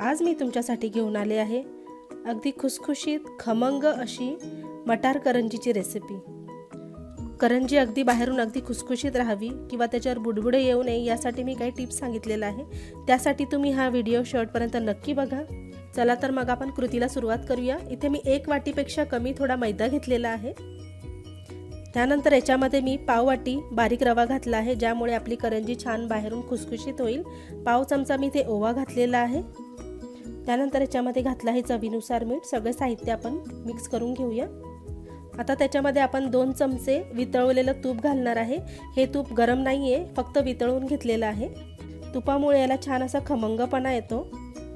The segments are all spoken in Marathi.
आज मी तुमच्यासाठी घेऊन आले आहे अगदी खुसखुशीत खमंग अशी मटार करंजीची रेसिपी करंजी अगदी बाहेरून अगदी खुसखुशीत राहावी किंवा त्याच्यावर बुडबुडे येऊ नये यासाठी मी काही टिप्स सांगितलेलं आहे. त्यासाठी तुम्ही हा व्हिडिओ शेवटपर्यंत नक्की बघा. चला तर मग आपण कृतीला सुरुवात करूया. इथे मी एक वाटीपेक्षा कमी थोडा मैदा घेतलेला आहे. त्यानंतर याच्यामध्ये मी पाव वाटी बारीक रवा घातला आहे ज्यामुळे आपली करंजी छान बाहेरून खुसखुशीत होईल. पाव चमचा मी ते ओवा घातलेला आहे. त्यानंतर याच्यामध्ये घातलं आहे चवीनुसार मीठ. सगळे साहित्य आपण मिक्स करून घेऊया. आता त्याच्यामध्ये आपण दोन चमचे वितळवलेलं तूप घालणार आहे. हे तूप गरम नाही आहे फक्त वितळवून घेतलेलं आहे. तुपामुळे याला छान असा खमंगपणा येतो.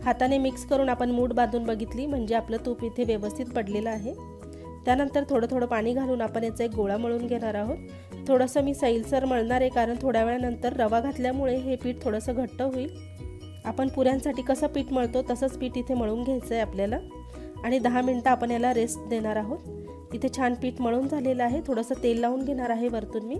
हाताने मिक्स करून आपण मूठ बांधून बघितली म्हणजे आपलं तूप इथे व्यवस्थित पडलेलं आहे. त्यानंतर थोडं थोडं पाणी घालून आपण याचा एक गोळा मळून घेणार आहोत. थोडंसं मी सैलसर मळणार आहे कारण थोड्या वेळानंतर रवा घातल्यामुळे हे पीठ थोडंसं घट्ट होईल. आपण पुऱ्यांसाठी कसं पीठ मळतो तसंच पीठ इथे मळून घ्यायचं आहे आपल्याला. आणि दहा मिनटं आपण याला रेस्ट देणार आहोत. इथे छान पीठ मळून झालेलं आहे. थोडंसं तेल लावून घेणार आहे वरतून मी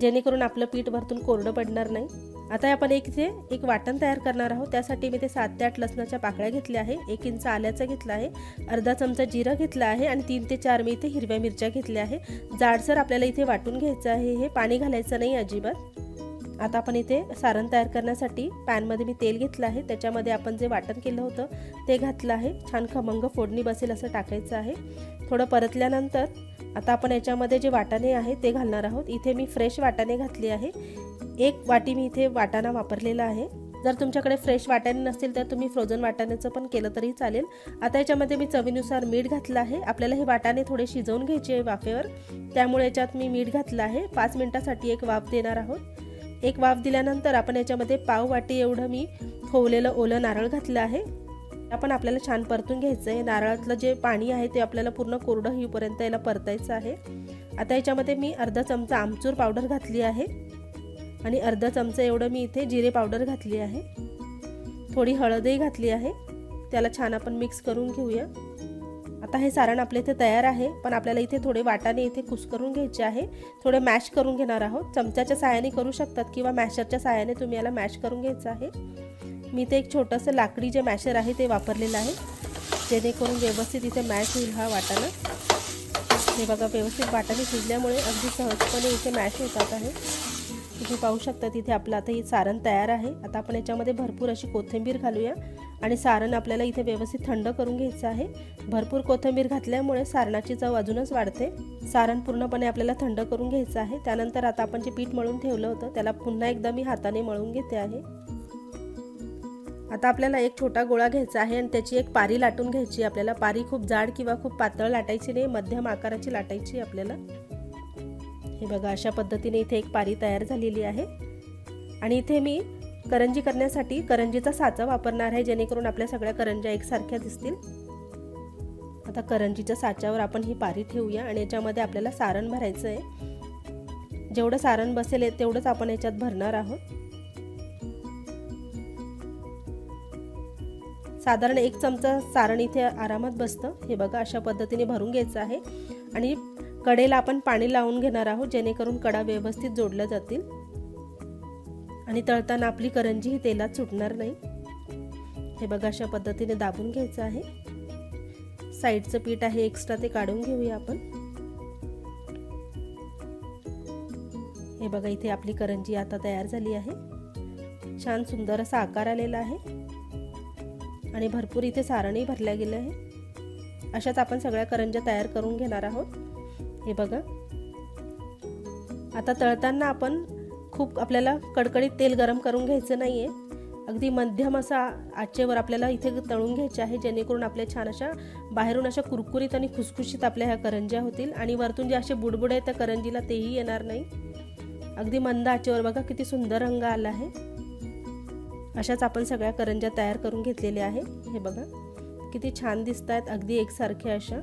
जेणेकरून आपलं पीठ वरतून कोरडं पडणार नाही. आता आपण एक इथे एक वाटण तयार करणार आहोत. त्यासाठी मी ते सात ते आठ लसणाच्या पाकळ्या घेतल्या आहे. एक इंच आल्याचं घेतलं आहे. अर्धा चमचा जिरं घेतला आहे. आणि तीन ते चार मी इथे हिरव्या मिरच्या घेतल्या आहे. जाडसर आपल्याला इथे वाटून घ्यायचं आहे. हे पाणी घालायचं नाही अजिबात. आता आपण इथे सारण तयार करण्यासाठी पॅनमध्ये मी तेल घेतलं आहे. त्याच्यामध्ये आपण जे वाटण केलं होतं ते घातलं आहे. छान खमंग फोडणी बसेल असं टाकायचं आहे. थोडं परतल्यानंतर आता आपण याच्यामध्ये जे वाटाणे आहे ते घालणार आहोत. इथे मी फ्रेश वाटाणे घातली आहे. एक वाटी मी इथे वाटाणा वापरलेला आहे. जर तुमच्याकडे फ्रेश वाटाणे नसतील तर तुम्ही फ्रोझन वाटाण्याचं पण केलं तरी चालेल. आता याच्यामध्ये मी चवीनुसार मीठ घातलं आहे. आपल्याला हे वाटाणे थोडे शिजवून घ्यायचे आहे वाफेवर. त्यामुळे याच्यात मी मीठ घातलं आहे. पाच मिनटासाठी एक वाफ देणार आहोत. एक वाफ दिल्यानंतर आपण याच्यामध्ये पाव वाटी एवढं मी खोवलेलं ओलं नारळ घातलं आहे. आपण आपल्याला छान परतून घ्यायचं आहे. नारळातलं जे पाणी आहे ते आपल्याला पूर्ण कोरडं होईपर्यंत याला परतायचं आहे. आता याच्यामध्ये मी अर्धा चमचा आमचूर पावडर घातली आहे. आणि अर्धा चमचा एवढं मी इथे जिरे पावडर घातली आहे. थोडी हळदही घातली आहे. त्याला छान आपण मिक्स करून घेऊया. आता हे सारण आपल्या इथे तयार आहे पण आपल्याला इथे थोडे वाटाने इथे कुस करून घ्यायचे आहे. थोडे मॅश करून घेणार आहोत. चमच्याच्या साहाय्याने करू शकतात किंवा मॅशरच्या साहाय्याने तुम्ही याला मॅश करून घ्यायचं आहे. मी ते एक छोटंसं लाकडी जे मॅशर आहे ते वापरलेलं आहे. जेणेकरून व्यवस्थित इथे मॅश होईल हा वाटाणा. हे बघा व्यवस्थित वाटाणे शिजल्यामुळे अगदी सहजपणे इथे मॅश होतात आहे. तुम्ही पाहू शकता तिथे आपलं आता हे सारण तयार आहे. आता आपण याच्यामध्ये भरपूर अशी कोथिंबीर घालूया. आणि सारण आपल्याला इथे व्यवस्थित थंड करून घ्यायचं आहे. भरपूर कोथिंबीर घातल्यामुळे सारणाची चव अजूनच वाढते. सारण पूर्णपणे आपल्याला थंड करून घ्यायचं आहे. त्यानंतर आता आपण जे पीठ मळून ठेवलं होतं त्याला पुन्हा एकदा मी हाताने मळून घेते आहे. आता आपल्याला एक छोटा गोळा घ्यायचा आहे आणि त्याची एक पारी लाटून घ्यायची आपल्याला पारी खूप जाड किंवा खूप पातळ लाटायची नाही मध्यम आकाराची लाटायची आपल्याला. हे बघा अशा पद्धतीने इथे एक पारी तयार झालेली आहे. आणि इथे मी करंजी करण्यासाठी करंजीचा साचा वापरणार आहे जेणेकरून आपल्या सगळ्या करंज्या एकसारख्या दिसतील. आता करंजीच्या साच्यावर आपण ही पारी ठेवूया आणि याच्यामध्ये आपल्याला सारण भरायचं आहे जेवढं सारण बसेल तेवढंच आपण याच्यात भरणार आहोत. साधारण एक चमचा सारण इथे आरामात बसतं. हे बघा अशा पद्धतीने भरून घ्यायचं आहे. आणि कडेला आपण पाणी लावून घेणार आहोत जेणेकरून कडा व्यवस्थित जोडल्या जातील. आणि तळताना आपली करंजी ही तेलात सुटणार नाही. हे बघा अशा पद्धतीने दाबून घ्यायचं आहे. साईडचं पीठ आहे एक्स्ट्रा ते काढून घेऊया आपण. हे बघा इथे आपली करंजी आता तयार झाली आहे. छान सुंदर असा आकार आलेला आहे. आणि भरपूर इथे सारणही भरल्या गेलं आहे अशाच आपण सगळ्या करंज्या तयार करून घेणार आहोत. हे बघा. आता तळताना आपण खूप आपल्याला कडकडीत तेल गरम करून घ्यायचं नाही आहे अगदी मध्यम असा आचेवर आपल्याला इथे तळून घ्यायचे आहे जेणेकरून आपल्या छान अशा बाहेरून अशा कुरकुरीत आणि खुसखुशीत आपल्या ह्या करंज्या होतील आणि वरतून जे असे बुडबुड आहेत त्या करंजीला तेही येणार नाही. अगदी मंद आचेवर बघा किती सुंदर रंग आला आहे. अशाच आपण सगळ्या करंज्या तयार करून घेतलेल्या आहे. हे बघा किती छान दिसत आहेत अगदी एकसारख्या अशा.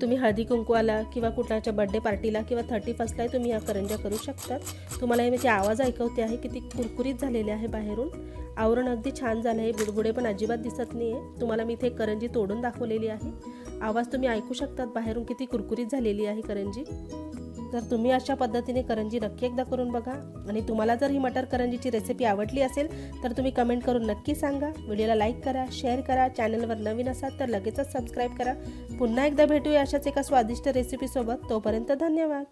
तुम्ही हळदी कुंकवाला किंवा कुणाच्या बड्डे पार्टीला किंवा थर्टी फर्स्टलाही तुम्ही या करंज्या करू शकतात. तुम्हाला हे म्हणजे आवाज ऐकवते आहे किती कुरकुरीत झालेले आहे बाहेरून. आवरण अगदी छान झालं आहे बुडबुडे पण अजिबात दिसत नाही आहे तुम्हाला मी इथे करंजी तोडून दाखवलेली आहे. आवाज तुम्ही ऐकू शकतात बाहेरून किती कुरकुरीत झालेली आहे करंजी. तर तुम्ही अशा पद्धतीने करंजी नक्की एकदा करून बघा. आणि तुम्हाला जर ही मटर करंजीची रेसिपी आवडली असेल तर तुम्ही कमेंट करून नक्की सांगा. व्हिडिओला लाईक करा शेअर करा. चॅनलवर नवीन असाल तर लगेचच सबस्क्राईब करा. पुन्हा एकदा भेटूया अशाच एका स्वादिष्ट रेसिपीसोबत तोपर्यंत धन्यवाद.